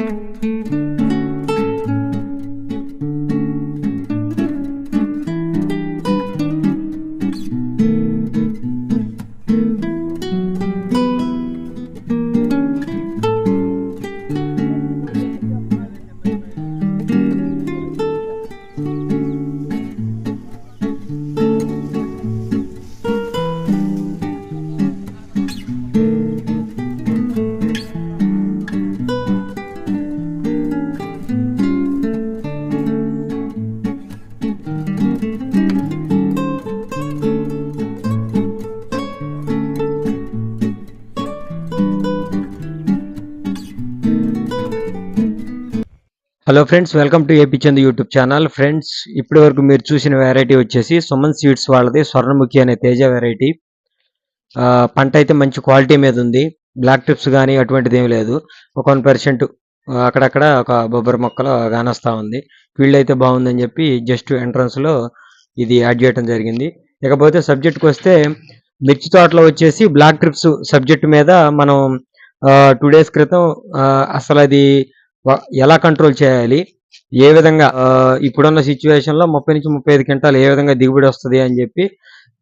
Música hello friends welcome to AP Chand YouTube channel friends ఇప్పటి వరకు మీరు చూసిన వెరైటీ వచ్చేసి సుమన్ స్వీట్స్ వాళ్ళది స్వర్ణముఖి అనే తేజ వెరైటీ పంట అయితే మంచి క్వాలిటీ మీద ఉంది. బ్లాక్ ట్రిప్స్ కానీ అటువంటిది ఏమి లేదు. ఒక వన్ పర్సెంట్ అక్కడక్కడ ఒక బొబ్బరి మొక్కలు కానొస్తా ఉంది. ఫీల్డ్ అయితే బాగుందని చెప్పి జస్ట్ ఎంట్రన్స్లో ఇది యాడ్ చేయడం జరిగింది. ఇకపోతే సబ్జెక్ట్కి వస్తే మిర్చి తోటలో వచ్చేసి బ్లాక్ ట్రిప్స్ సబ్జెక్ట్ మీద మనం టూ డేస్ క్రితం అసలు అది ఎలా కంట్రోల్ చేయాలి? ఏ విధంగా ఇప్పుడున్న సిచ్యువేషన్లో ముప్పై నుంచి ముప్పై ఐదు క్వింటాలు ఏ విధంగా దిగుబడి వస్తుంది అని చెప్పి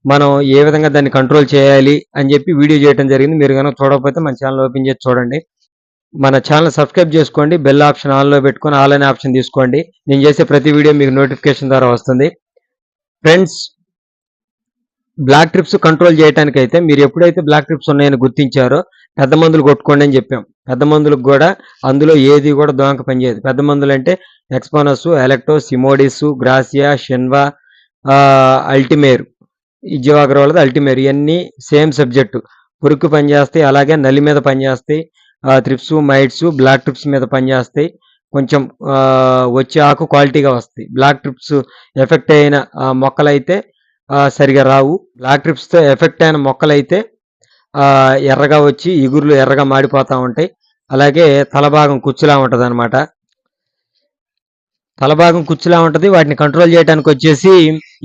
మనం ఏ విధంగా దాన్ని కంట్రోల్ చేయాలి అని చెప్పి వీడియో చేయడం జరిగింది. మీరు కనుక చూడకపోతే మన ఛానల్ ఓపెన్ చేసి చూడండి. మన ఛానల్ సబ్స్క్రైబ్ చేసుకోండి. బెల్ ఆప్షన్ ఆన్లో పెట్టుకొని ఆల్ అనే ఆప్షన్ తీసుకోండి. నేను చేసే ప్రతి వీడియో మీకు నోటిఫికేషన్ ద్వారా వస్తుంది. ఫ్రెండ్స్ బ్లాక్ ట్రిప్స్ కంట్రోల్ చేయడానికైతే అయితే మీరు ఎప్పుడైతే బ్లాక్ ట్రిప్స్ ఉన్నాయని గుర్తించారో పెద్ద మందులు కొట్టుకోండి అని చెప్పాం. పెద్ద మందులకు కూడా అందులో ఏది కూడా దోంక పనిచేయదు పెద్ద మందులు అంటే ఎక్స్పోనస్ ఎలక్టో సిమోడిస్ గ్రాసియా షెన్వా అల్టిమేర్ ఇజ్జవాగ్రవాళ్ళది అల్టిమేర్. ఇవన్నీ సేమ్ సబ్జెక్టు. పురుక్కు పనిచేస్తాయి అలాగే నల్లి మీద పనిచేస్తాయి త్రిప్స్ మైట్స్ బ్లాక్ ట్రిప్స్ మీద పనిచేస్తాయి కొంచెం వచ్చే ఆకు క్వాలిటీగా వస్తాయి. బ్లాక్ ట్రిప్స్ ఎఫెక్ట్ అయిన మొక్కలైతే సరిగా రావు. బ్లాక్ ట్రిప్స్తో ఎఫెక్ట్ అయిన మొక్కలైతే ఎర్రగా వచ్చి ఇగుర్లు ఎర్రగా మాడిపోతా ఉంటాయి. అలాగే తలభాగం కుచ్చులా ఉంటుంది అనమాట తలభాగం కుచ్చులా ఉంటుంది. వాటిని కంట్రోల్ చేయడానికి వచ్చేసి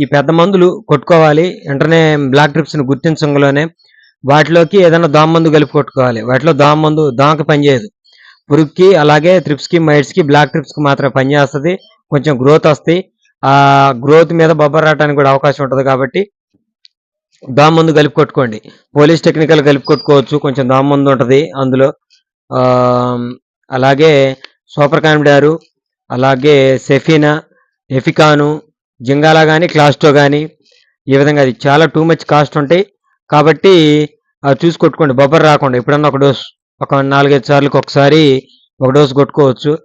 ఈ పెద్ద మందులు కొట్టుకోవాలి. వెంటనే బ్లాక్ ట్రిప్స్ని గుర్తించడంలోనే వాటిలోకి ఏదైనా దోమ మందు కలిపి కొట్టుకోవాలి. వాటిలో దోమ మందు దోమకి పనిచేయదు పురుగుకి అలాగే ట్రిప్స్కి మైట్స్కి బ్లాక్ ట్రిప్స్కి మాత్రమే పనిచేస్తుంది కొంచెం గ్రోత్ వస్తాయి. ఆ గ్రోత్ మీద బొబ్బర్ రావడానికి కూడా అవకాశం ఉంటుంది కాబట్టి దోమ మందు కలిపి కొట్టుకోండి. పోలీస్ టెక్నికల్ కలిపి కొట్టుకోవచ్చు. కొంచెం దోమ మందు ఉంటుంది. అందులో అలాగే సూపర్ కాన్డారు అలాగే సెఫీనా ఎఫికాను జింగాలా కానీ క్లాస్టో కానీ ఈ విధంగా అది చాలా టూ మచ్ కాస్ట్ ఉంటాయి. కాబట్టి అవి చూసి కొట్టుకోండి. బొబ్బర్ రాకుండా ఎప్పుడన్నా ఒక డోస్ ఒక నాలుగైదు సార్లకు ఒకసారి ఒక డోస్ కొట్టుకోవచ్చు.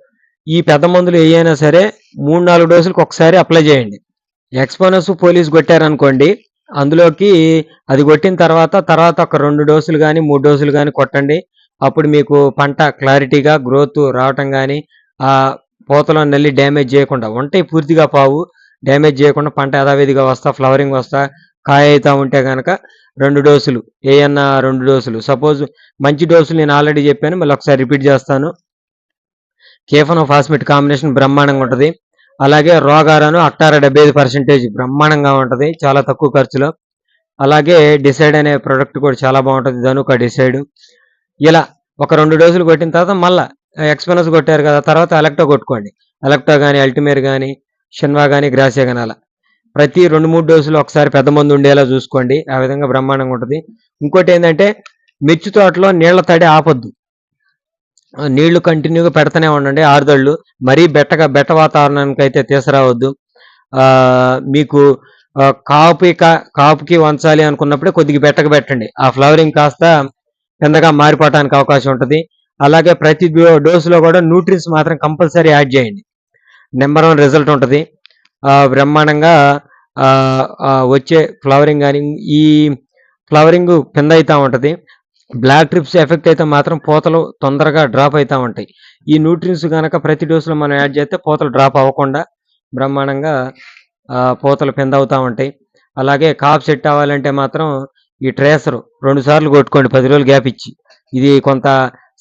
ఈ పెద్ద మందులు ఏ సరే మూడు నాలుగు డోసులకు ఒకసారి అప్లై చేయండి. ఎక్స్పోనస్ పోలీస్ కొట్టారనుకోండి అందులోకి అది కొట్టిన తర్వాత తర్వాత ఒక రెండు డోసులు కానీ మూడు డోసులు కానీ కొట్టండి. అప్పుడు మీకు పంట క్లారిటీగా గ్రోత్ రావటం కానీ ఆ పూతలో నల్లి డ్యామేజ్ చేయకుండా ఉంటాయి పూర్తిగా పావు డ్యామేజ్ చేయకుండా పంట యథావిధిగా వస్తా ఫ్లవరింగ్ వస్తా కాయ అవుతా ఉంటే కనుక రెండు డోసులు ఏయన్నా రెండు డోసులు. సపోజ్ మంచి డోసులు నేను ఆల్రెడీ చెప్పాను మళ్ళీ ఒకసారి రిపీట్ చేస్తాను. కేఫనో ఫాస్మిట్ కాంబినేషన్ బ్రహ్మాండంగా ఉంటుంది. అలాగే రోగాలను అట్టార డెబ్బై ఐదు పర్సెంటేజ్ బ్రహ్మాండంగా ఉంటుంది చాలా తక్కువ ఖర్చులో. అలాగే డిసైడ్ అనే ప్రోడక్ట్ కూడా చాలా బాగుంటుంది ధనుక డిసైడ్. ఇలా ఒక రెండు డోసులు కొట్టిన తర్వాత మళ్ళా ఎక్స్పెనస్ కొట్టారు కదా తర్వాత ఎలక్టో కొట్టుకోండి. ఎలక్టో కానీ అల్టిమేర్ కానీ షన్వా కానీ గ్రాసియా కానీ అలా. ప్రతి రెండు మూడు డోసులు ఒకసారి పెద్ద మందు ఉండేలా చూసుకోండి ఆ విధంగా బ్రహ్మాండంగా ఉంటుంది. ఇంకోటి ఏంటంటే మిర్చి తోటలో నీళ్ళ తడి ఆపొద్దు. నీళ్ళు కంటిన్యూగా పెడతానే ఉండండి. ఆరుదళ్ళు. మరీ బెట్టగా బెట్ట వాతావరణానికి అయితే తీసుకురావద్దు మీకు కాపుకి కాపుకి వంచాలి అనుకున్నప్పుడే కొద్దిగా బెట్టగా పెట్టండి. ఆ ఫ్లవరింగ్ కాస్త కిందగా మారిపోవడానికి అవకాశం ఉంటుంది. అలాగే ప్రతి డో- డోసులో కూడా న్యూట్రిన్స్ మాత్రం కంపల్సరీ యాడ్ చేయండి. నెంబర్ వన్ రిజల్ట్ ఉంటుంది. బ్రహ్మాండంగా వచ్చే ఫ్లవరింగ్ కానీ ఈ ఫ్లవరింగ్ కింద అవుతూ ఉంటుంది. బ్లాక్ ట్రిప్స్ ఎఫెక్ట్ అయితే మాత్రం పూతలు తొందరగా డ్రాప్ అవుతూ ఉంటాయి ఈ న్యూట్రిన్స్ కనుక ప్రతి డోసులో మనం యాడ్ చేస్తే పూతలు డ్రాప్ అవ్వకుండా బ్రహ్మాండంగా పోతలు పూతలు పెంద ఉంటాయి అలాగే కాప్ సెట్ అవ్వాలంటే మాత్రం ఈ ట్రేసర్ రెండు సార్లు కొట్టుకోండి పది రోజులు గ్యాప్ ఇచ్చి. ఇది కొంత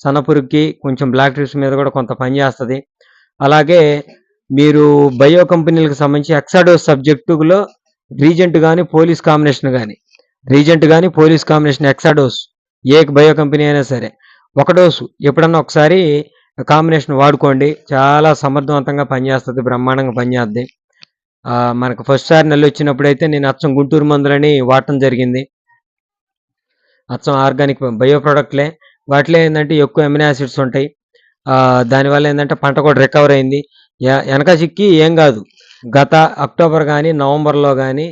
సన్నపురుగుకి కొంచెం బ్లాక్ ట్రిప్స్ మీద కూడా కొంత పని చేస్తుంది. అలాగే మీరు బయో కంపెనీలకు సంబంధించి ఎక్సాడోస్ సబ్జెక్టులో రీజెంట్ కానీ పోలీస్ కాంబినేషన్ కానీ రీజెంట్ కానీ పోలీస్ కాంబినేషన్ ఎక్సాడోస్ ఏ బయో కంపెనీ అయినా సరే. ఒక డోసు. ఎప్పుడన్నా ఒకసారి కాంబినేషన్ వాడుకోండి. చాలా సమర్థవంతంగా పనిచేస్తుంది. బ్రహ్మాండంగా పనిచేస్తుంది మనకు ఫస్ట్ సారి నెల వచ్చినప్పుడు అయితే నేను అచ్చం గుంటూరు మందులని వాడటం జరిగింది. అచ్చం ఆర్గానిక్ బయో ప్రోడక్ట్లే. వాటిలో ఏంటంటే ఎక్కువ ఎమినో యాసిడ్స్ ఉంటాయి. దానివల్ల ఏంటంటే పంట కూడా రికవర్ అయింది. ఎ- వెనక చిక్కి ఏం కాదు. గత అక్టోబర్ కానీ నవంబర్లో కానీ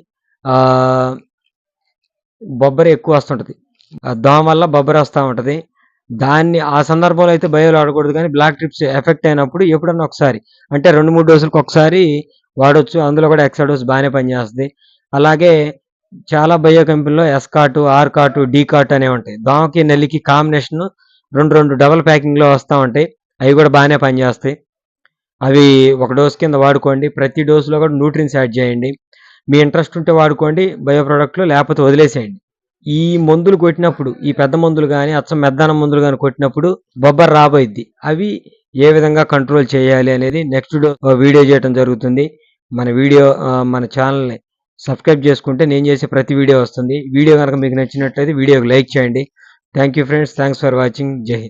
బొబ్బరి ఎక్కువ వస్తుంటుంది. దోమ వల్ల బొబ్బరి వస్తూ ఉంటుంది. దాన్ని ఆ సందర్భంలో అయితే బయోలు వాడకూడదు కానీ బ్లాక్ ట్రిప్స్ ఎఫెక్ట్ అయినప్పుడు ఎప్పుడన్నా ఒకసారి అంటే రెండు మూడు డోసులకు ఒకసారి వాడొచ్చు. అందులో కూడా ఎక్స్ట్రా డోస్ బాగానే పనిచేస్తుంది. అలాగే చాలా బయో కంపెనీలో ఎస్కాటు ఆర్కాటు డీకాట్ అనేవి ఉంటాయి. దోమకి నెల్లికి కాంబినేషన్ రెండు రెండు డబల్ ప్యాకింగ్లో వస్తూ ఉంటాయి. అవి కూడా బాగానే పనిచేస్తాయి. అవి ఒక డోస్ కింద వాడుకోండి. ప్రతి డోసులో కూడా న్యూట్రిన్స్ యాడ్ చేయండి. మీ ఇంట్రెస్ట్ ఉంటే వాడుకోండి. బయో ప్రోడక్ట్లు లేకపోతే వదిలేసేయండి. ఈ మందులు కొట్టినప్పుడు ఈ పెద్ద మందులు కానీ అచ్చం మెద్దానం మందులు కానీ కొట్టినప్పుడు బొబ్బర్ రాబోయిద్ది. అవి ఏ విధంగా కంట్రోల్ చేయాలి అనేది నెక్స్ట్ వీడియో చేయడం జరుగుతుంది. మన వీడియో మన ఛానల్ని సబ్స్క్రైబ్ చేసుకుంటే నేను చేసే ప్రతి వీడియో వస్తుంది. వీడియో కనుక మీకు నచ్చినట్లయితే వీడియోకి లైక్ చేయండి. Thank you friends. Thanks for watching. జై హింద్.